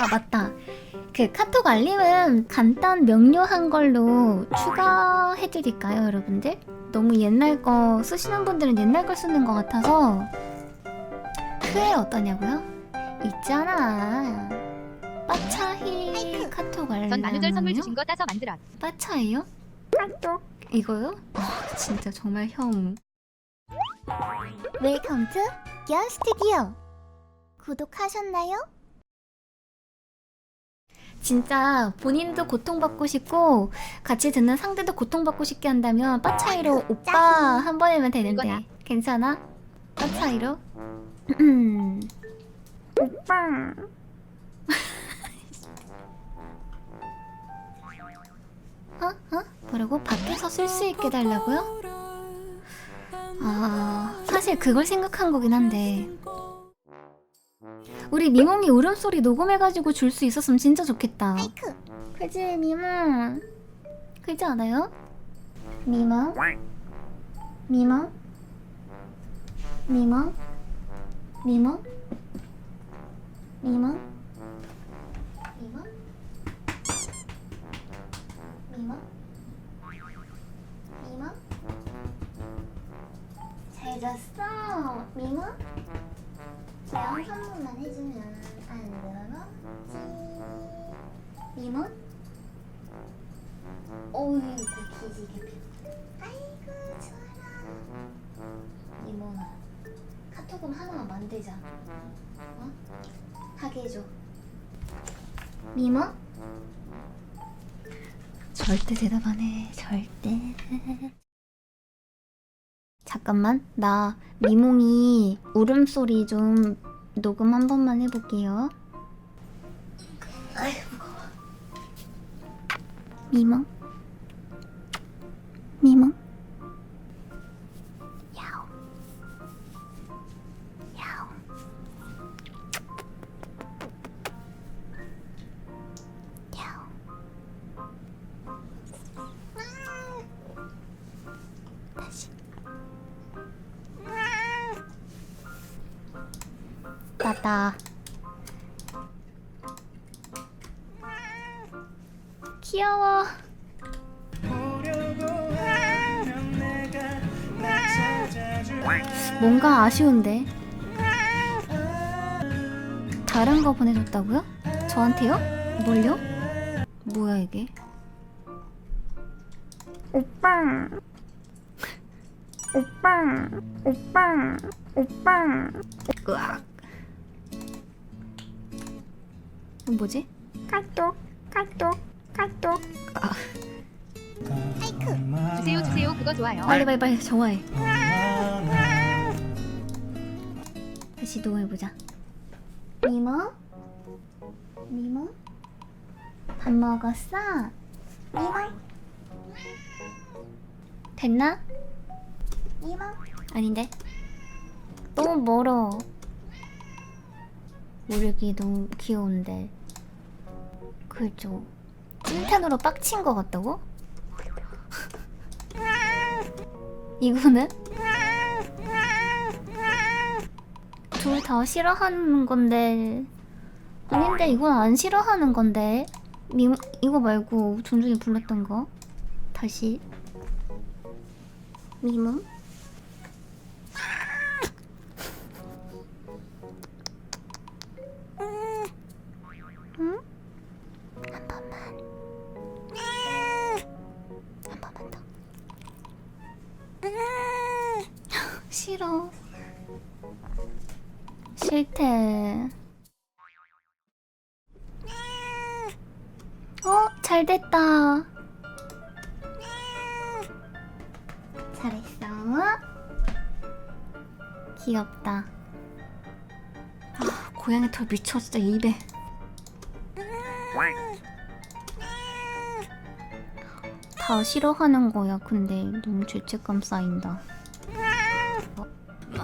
아 맞다. 그 카톡 알림은 간단 명료한 걸로 추가해드릴까요, 여러분들? 너무 옛날 거 쓰시는 분들은 옛날 걸 쓰는 것 같아서 그게 어떠냐고요? 있잖아. 빠차히 카톡 알림. 전 만우절 선물 주신 거 따서 만들었. 빠차예요? 카톡 이거요? 어, 진짜 정말 형. 웰컴 투 기어 스튜디오 구독하셨나요? 진짜 본인도 고통받고 싶고 같이 듣는 상대도 고통받고 싶게 한다면 빠 차이로 오빠 한 번이면 되는데. 괜찮아? 빠 차이로? 음. 오빠 어? 어? 뭐라고? 밖에서 쓸 수 있게 달라고요? 아 사실 그걸 생각한 거긴 한데 우리 미몽이 울음소리 녹음해가지고 줄 수 있었으면 진짜 좋겠다. 하이크 그지 미몽? 그지 않아요? 미몽? 미몽? 미몽? 미몽? 미몽? 잘 잤어? 미몽 미몽 어이구 기지개 피 아이고 좋아라. 이모나 카톡은 하나만 만들자. 어? 하게 해줘. 미모? 절대 대답 안 해. 절대. 잠깐만 나 미몽이 울음소리 좀 녹음 한 번만 해볼게요. 아이 みもみもやお。やお。やお。だしバター 귀여워 뭔가 아쉬운데 다른 거 보내줬다고요? 저한테요? 뭘요? 뭐야 이게? 오빠 오빠 오빠 오빠 으악 뭐지? 카톡 카톡 카톡 아, 주세요 주세요 그거 좋아요. 빨리 빨리 빨리 좋아해 다시 녹음해보자 미모? 미모? 밥 먹었어? 미모? 됐나? 미모 아닌데 너무 멀어 모르기 너무 귀여운데 그죠 찐텐으로 빡친 것 같다고? 이거는? 둘 다 싫어하는 건데 아닌데 이건 안 싫어하는 건데 미, 이거 말고 존중이 불렀던 거 다시 미모? 싫어. 싫대. 어, 잘 됐다. 잘했어. 귀엽다. 아, 고양이 털 미쳐 진짜 입에. 다 싫어하는 거야. 근데 너무 죄책감 쌓인다. 어,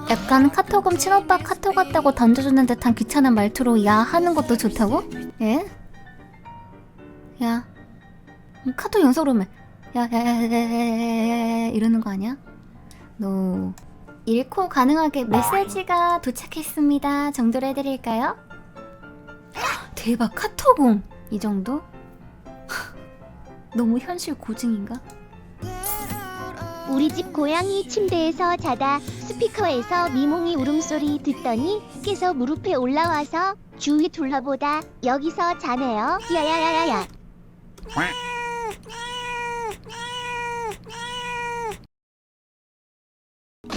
약간 카톡음 친오빠 카톡 왔다고 던져주는 듯한 귀찮은 말투로 야 하는 것도 좋다고? 예? 야 음, 카톡 연속으로 오면 야야야야야야야 이러는 거 아니야? 노 잃고 가능하게 메시지가 도착했습니다 정도로 해드릴까요? 대박 카톡음 이 정도? 너무 현실 고증인가? 우리 집 고양이 침대에서 자다 스피커에서 미몽이 울음소리 듣더니 깨서 무릎에 올라와서 주위 둘러보다 여기서 자네요. 야야야야야.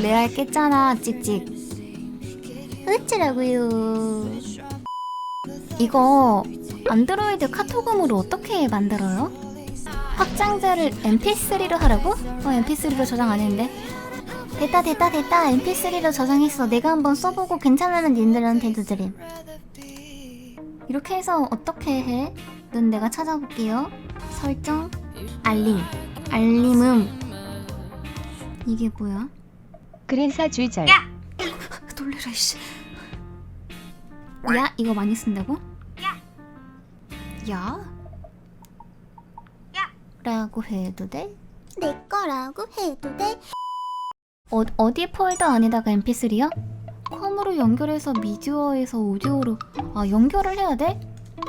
레알 깼잖아 찍찍 어쩌라고요. 이거 안드로이드 카톡음으로 어떻게 만들어요? 확장자를 mp3로 하라고? 어 mp3로 저장 안 했는데 됐다 됐다 됐다 mp3로 저장했어 내가 한번 써보고 괜찮으면 님들한테도 드림 이렇게 해서 어떻게 해? 는 내가 찾아볼게요 설정 알림 알림음 이게 뭐야? 그래서 주절. 놀래라 씨. 야 이거 많이 쓴다고? 야. 야. 라고 해도 돼? 내 거라고 해도 돼? 어, 어디 폴더 안에다가 mp3야? 컴으로 연결해서 미디어에서 오디오로 아 연결을 해야 돼?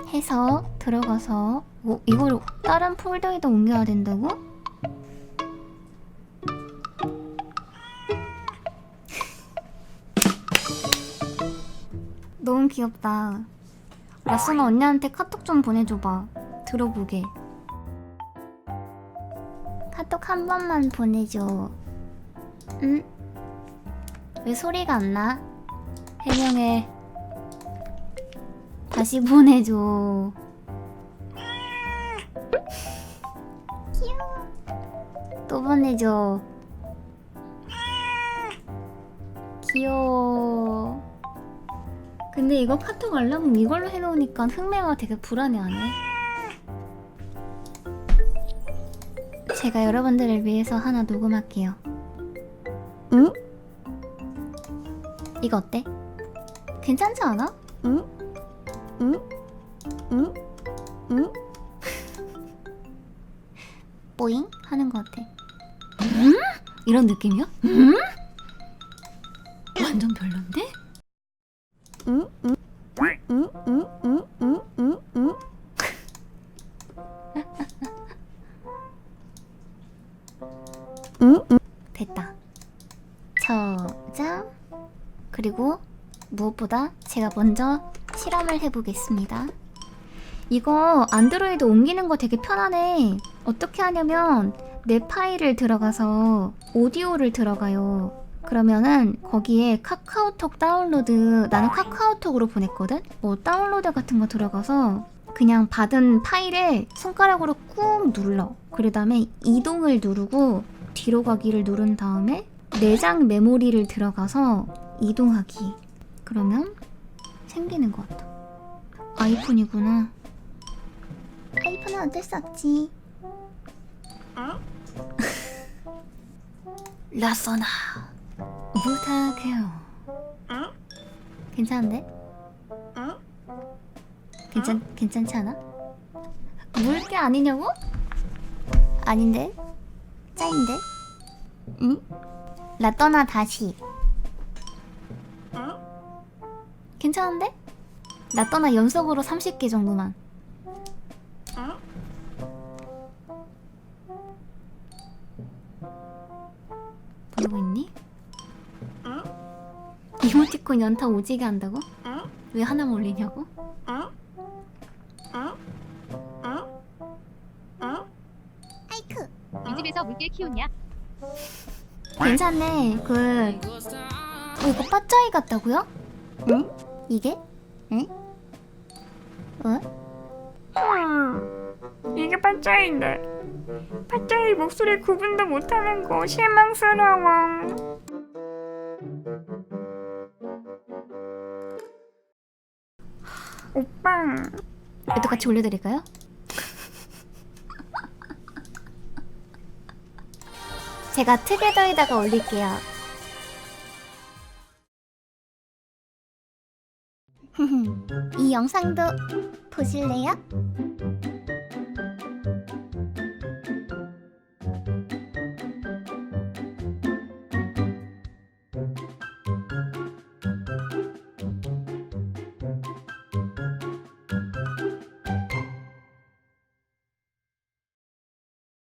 해서 들어가서 뭐 이걸 다른 폴더에다 옮겨야 된다고? 너무 귀엽다. 라스나 언니한테 카톡 좀 보내줘봐. 들어보게. 한 번만 보내줘. 응? 왜 소리가 안 나? 해명해. 다시 보내줘. 귀여워. 또 보내줘. 귀여워. 근데 이거 카톡 알람은 이걸로 해놓으니까 흑매가 되게 불안해하네. 제가 여러분들을 위해서 하나 녹음할게요. 응? 이거 어때? 괜찮지 않아? 응? 응? 응? 응? 뽀잉? 하는 것 같아. 응? 이런 느낌이야? 응? 응? 응? 됐다. 저장. 그리고 무엇보다 제가 먼저 실험을 해보겠습니다. 이거 안드로이드 옮기는 거 되게 편하네. 어떻게 하냐면 내 파일을 들어가서 오디오를 들어가요. 그러면은 거기에 카카오톡 다운로드 나는 카카오톡으로 보냈거든. 뭐 다운로드 같은 거 들어가서 그냥 받은 파일에 손가락으로 꾹 눌러. 그 다음에 이동을 누르고 뒤로 가기를 누른 다음에 내장 메모리를 들어가서 이동하기. 그러면 생기는 것 같아. 아이폰이구나. 아이폰은 어쩔 수 없지. 라서나 부탁해요. 괜찮은데? 괜찮 괜찮지 않아? 물게 아니냐고? 아닌데? 짜인데? 응? 라떠나 다시. 괜찮은데? 라떠나 연속으로 30개 정도만. 보고 있니? 이모티콘 연타 오지게 한다고? 왜 하나만 올리냐고? 개 키우냐? 괜찮네. 그 어, 이거 빠짜이 같다고요? 응? 이게? 응? 어? 음, 이게 반짝인데 반짝이 목소리 구분도 못하는 거 실망스러워 오빠 얘도 같이 올려드릴까요? 제가 트게더에다가 올릴게요. 이 영상도 보실래요?